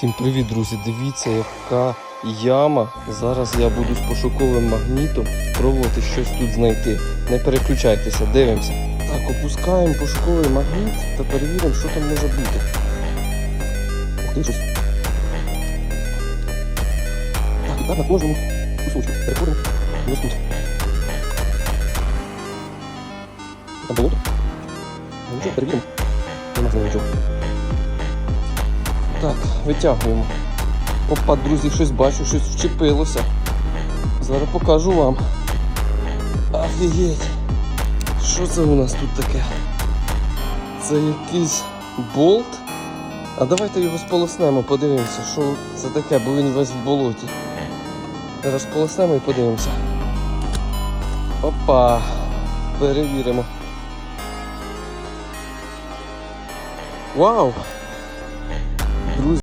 Всім привіт, друзі! Дивіться, яка яма. Зараз я буду з пошуковим магнітом пробувати щось тут знайти. Не переключайтеся, дивимося. Так, опускаємо пошуковий магніт та перевіримо, що там може бути. Ух ти, щось. Так, і так на кожному кусочку. Переходимо. Ось тут. Там болото? Нічого, перевіримо. Нема з нічого. Так, витягуємо. Опа, друзі, щось бачу, щось вчепилося. Зараз покажу вам. Офігеть! Що це у нас тут таке? Це якийсь болт. А давайте його сполоснемо, подивимося, що це таке, бо він весь в болоті. Зараз сполоснемо і подивимося. Опа! Перевіримо. Вау!